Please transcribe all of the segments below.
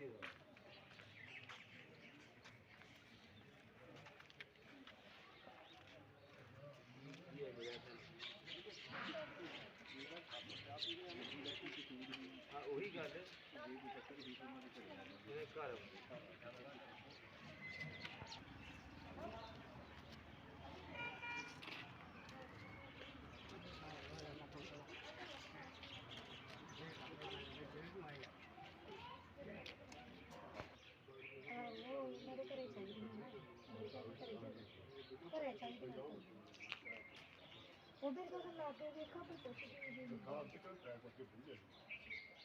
दीजिएगा हाँ। वही गल है। ਉਧਰ ਤੋਂ ਲਾ ਕੇ ਦੇਖਾ ਪਰ ਕੁਛ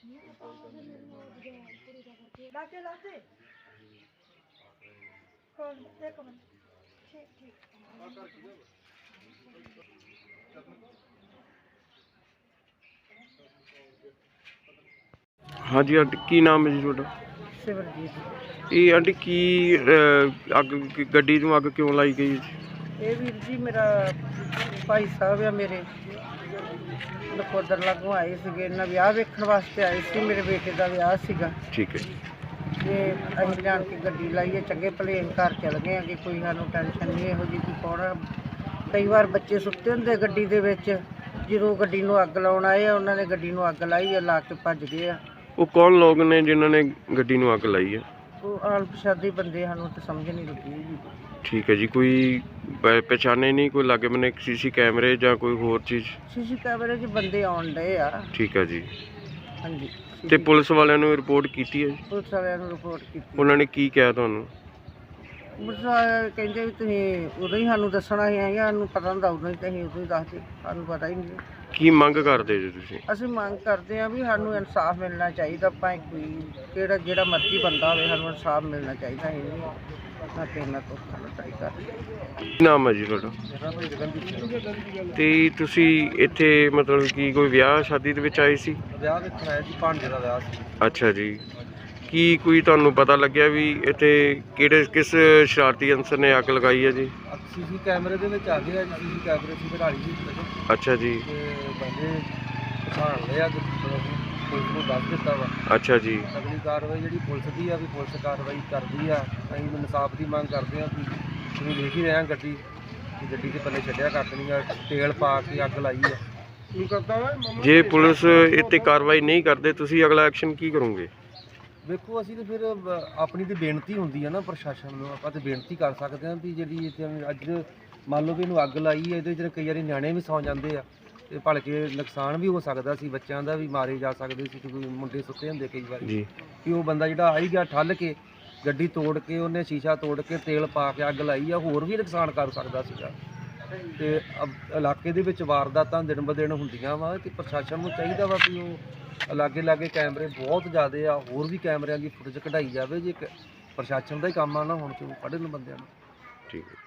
ਨਹੀਂ ਲਾਤੇ ਲਾਤੇ ਕੋਲ ਇੱਕ ਮਿੰਟ। ਠੀਕ ਠੀਕ। ਹਾਂਜੀ ਆਂਟੀ ਕੀ ਨਾਮ ਹੈ ਜੀ ਤੁਹਾਡਾ? ਸਿਮਰਜੀਤ। ਇਹ ਆਂਟੀ ਕੀ ਅਹ, ਅੱਗ ਗੱਡੀ ਨੂੰ ਅੱਗ ਕਿਉਂ ਲਾਈ ਗਈ ਜੀ? ਇਹ ਵੀਰ ਜੀ ਮੇਰਾ ਭਾਈ ਸਾਹਿਬ ਆ ਮੇਰੇ। ਨਕੋਦਰ ਲਾਗੋਂ ਆਏ ਸੀਗੇ ਇਹਨਾਂ ਵਿਆਹ ਵੇਖਣ ਵਾਸਤੇ ਆਏ ਸੀ ਮੇਰੇ ਬੇਟੇ ਦਾ ਵਿਆਹ ਸੀਗਾ। ਠੀਕ ਹੈ। ਤੇ ਅਸੀਂ ਜਾਣ ਕੇ ਗੱਡੀ ਲਾਈਏ ਚੰਗੇ ਪਲੇਨ ਘਰ ਚਲ ਗਏ ਆ ਕਿ ਕੋਈ ਸਾਨੂੰ ਟੈਨਸ਼ਨ ਨਹੀਂ ਇਹੋ ਜਿਹੀ ਕੋਈ ਕੌਣ ਕਈ ਵਾਰ ਬੱਚੇ ਸੁੱਤੇ ਹੁੰਦੇ ਗੱਡੀ ਦੇ ਵਿੱਚ ਜਦੋਂ ਗੱਡੀ ਨੂੰ ਅੱਗ ਲਾਉਣ ਆਏ ਆ ਉਹਨਾਂ ਨੇ ਗੱਡੀ ਨੂੰ ਅੱਗ ਲਾਈ ਆ ਲਾ ਕੇ ਭੱਜ ਗਏ ਆ। ਉਹ ਕੌਣ ਲੋਕ ਨੇ ਜਿਨ੍ਹਾਂ ਨੇ ਗੱਡੀ ਨੂੰ ਅੱਗ ਲਾਈ ਹੈ ਉਹ ਅਣਪਛਾਤੇ ਬੰਦੇ ਸਾਨੂੰ ਤਾਂ ਸਮਝ ਨਹੀਂ ਲੱਗੀ ਜੀ ਠੀਕ ਹੈ ਜੀ ਕੋਈ ਪ- ਪਛਾਣੇ ਨਹੀਂ? ਕੋਈ ਲਾਗੇ ਬੰਨੇ ਸੀਸੀ ਕੈਮਰੇ ਜਾਂ ਕੋਈ ਹੋਰ ਚੀਜ਼? ਸੀਸੀ ਕੈਮਰੇ 'ਚ ਬੰਦੇ ਆਉਣ ਡਏ ਆ। ਠੀਕ ਹੈ ਜੀ। ਹਾਂਜੀ ਤੇ ਪੁਲਿਸ ਵਾਲਿਆਂ ਨੂੰ ਰਿਪੋਰਟ ਕੀਤੀ ਹੈ ਜੀ? ਪੁਲਿਸ ਵਾਲਿਆਂ ਨੂੰ ਰਿਪੋਰਟ ਕੀਤੀ। ਉਹਨਾਂ ਨੇ ਕੀ ਕਿਹਾ ਤੁਹਾਨੂੰ? ਪੁਲਿਸ ਵਾਲੇ ਕਹਿੰਦੇ ਵੀ ਤੁਸੀਂ ਉਦੋਂ ਹੀ ਸਾਨੂੰ ਦੱਸਣਾ ਹੀ ਆਇਆ ਸਾਨੂੰ ਪਤਾ ਹੁੰਦਾ ਉਦੋਂ ਹੀ ਤੇ ਅਸੀਂ ਉਦੋਂ ਹੀ ਦੱਸਦੇ ਸਾਨੂੰ ਪਤਾ ਹੀ ਨਹੀਂ। ਕੀ ਮੰਗ ਕਰਦੇ ਜੀ ਤੁਸੀਂ? ਅਸੀਂ ਮੰਗ ਕਰਦੇ ਹਾਂ ਵੀ ਸਾਨੂੰ ਇਨਸਾਫ ਮਿਲਣਾ ਚਾਹੀਦਾ ਭਾਵੇਂ ਕੋਈ ਕਿਹੜਾ ਜਿਹੜਾ ਮਰਜ਼ੀ ਬੰਦਾ ਹੋਵੇ ਸਾਨੂੰ ਇਨਸਾਫ ਮਿਲਣਾ ਚਾਹੀਦਾ ਹੈ ਨਹੀਂ ਨਾ ਕਿਸੇ ਨਾਲ ਧੋਖਾ ਨਾ ਚਾਹੀਦਾ ਕੀ ਨਾਮ ਹੈ ਜੀ ਤੁਹਾਡਾ? ਤੇ ਤੁਸੀਂ ਇੱਥੇ ਮਤਲਬ ਕਿ ਕੋਈ ਵਿਆਹ ਸ਼ਾਦੀ ਦੇ ਵਿੱਚ ਆਏ ਸੀ? ਵਿਆਹ ਵੇਖਣ ਆਇਆ ਜੀ ਭਾਂਡੇ ਦਾ ਵਿਆਹ ਸੀ। ਅੱਛਾ ਜੀ। ਕੀ ਕੋਈ ਤੁਹਾਨੂੰ ਪਤਾ ਲੱਗਿਆ ਵੀ ਇੱਥੇ ਕਿਹੜੇ ਕਿਸ ਸ਼ਰਾਰਤੀ ਅਨਸਰ ਨੇ ਅੱਗ ਲਗਾਈ ਹੈ ਜੀ? ਸੀਸੀ ਕੈਮਰੇ ਦੇ ਵਿੱਚ ਆ ਗਿਆ ਜੀ ਸੀਸੀ ਕੈਮਰੇ ਸੀ ਘੜਾਲੀ ਸੀ ਪਹਿਲਾਂ ਅੱਛਾ ਜੀ। ਤੇ ਬੰਦੇ ਪਛਾਣ ਲਿਆ ਕਿ ਪੁਲਿਸ ਨੂੰ ਦੱਸ ਦਿੱਤਾ ਵਾ। ਅੱਛਾ ਜੀ। ਅਗਲੀ ਕਾਰਵਾਈ ਜਿਹੜੀ ਪੁਲਿਸ ਦੀ ਆ ਵੀ ਪੁਲਿਸ ਕਾਰਵਾਈ ਕਰਦੀ ਆ। ਅਸੀਂ ਇਨਸਾਫ ਦੀ ਮੰਗ ਕਰਦੇ ਆ ਕਿ ਤੁਸੀਂ ਦੇਖ ਹੀ ਰਹੇ ਆ ਗੱਡੀ ਕਿ ਗੱਡੀ ਦੇ ਪੱਲੇ ਛੱਡਿਆ ਕੱਟਣੀ ਆ ਤੇਲ ਪਾ ਕੇ ਅੱਗ ਲਾਈ ਆ। ਜੇ ਪੁਲਿਸ ਇੱਥੇ ਕਾਰਵਾਈ ਨਹੀਂ ਕਰਦੇ ਤੁਸੀਂ ਅਗਲਾ ਐਕਸ਼ਨ ਕੀ ਕਰੋਗੇ? ਵੇਖੋ ਅਸੀਂ ਤੇ ਫਿਰ ਆਪਣੀ ਤੇ ਬੇਨਤੀ ਹੁੰਦੀ ਆ ਨਾ ਪ੍ਰਸ਼ਾਸਨ ਨੂੰ ਆਪਾਂ ਤੇ ਬੇਨਤੀ ਕਰ ਸਕਦੇ ਹਾਂ ਵੀ ਜਿਹੜੀ ਇੱਥੇ ਅੱਜ ਮੰਨ ਲਓ ਵੀ ਇਹਨੂੰ ਅੱਗ ਲਾਈ ਹੈ ਇਹਦੇ ਵਿੱਚ ਕਈ ਵਾਰੀ ਨਿਆਣੇ ਵੀ ਸੌ ਜਾਂਦੇ ਆ ਤੇ ਭਲਕੇ ਨੁਕਸਾਨ ਵੀ ਹੋ ਸਕਦਾ ਸੀ ਬੱਚਿਆਂ ਦਾ ਵੀ ਮਾਰੇ ਜਾ ਸਕਦੇ ਸੀ ਕਿ ਕੋਈ ਮੁੰਡੇ ਸੁੱਤੇ ਹੁੰਦੇ ਕਈ ਵਾਰੀ। ਜੀ। ਕਿ ਉਹ ਬੰਦਾ ਜਿਹੜਾ ਆਈ ਗਿਆ ਠੱਲ ਕੇ ਗੱਡੀ ਤੋੜ ਕੇ ਉਹਨੇ ਸ਼ੀਸ਼ਾ ਤੋੜ ਕੇ ਤੇਲ ਪਾ ਕੇ ਅੱਗ ਲਾਈ ਆ ਹੋਰ ਵੀ ਨੁਕਸਾਨ ਕਰ ਸਕਦਾ ਸੀਗਾ। ਤੇ ਅਬ- ਇਲਾਕੇ ਦੇ ਵਿੱਚ ਵਾਰਦਾਤਾਂ ਦਿਨ ਬ ਦਿਨ ਹੁੰਦੀਆਂ ਵਾ ਤੇ ਪ੍ਰਸ਼ਾਸਨ ਨੂੰ ਚਾਹੀਦਾ ਵਾ ਕਿ ਉਹ ਲਾਗੇ ਲਾਗੇ ਕੈਮਰੇ ਬਹੁਤ ਜ਼ਿਆਦੇ ਆ, ਹੋਰ ਵੀ ਕੈਮਰਿਆਂ ਦੀ ਫੁਟੇਜ ਕਢਾਈ ਜਾਵੇ ਜੇ ਕ- ਪ੍ਰਸ਼ਾਸਨ ਦਾ ਹੀ ਕੰਮ ਆ ਨਾ ਹੁਣ ਕਿਉਂ ਫੜਨ ਬੰਦਿਆਂ ਨੂੰ। ਠੀਕ ਹੈ।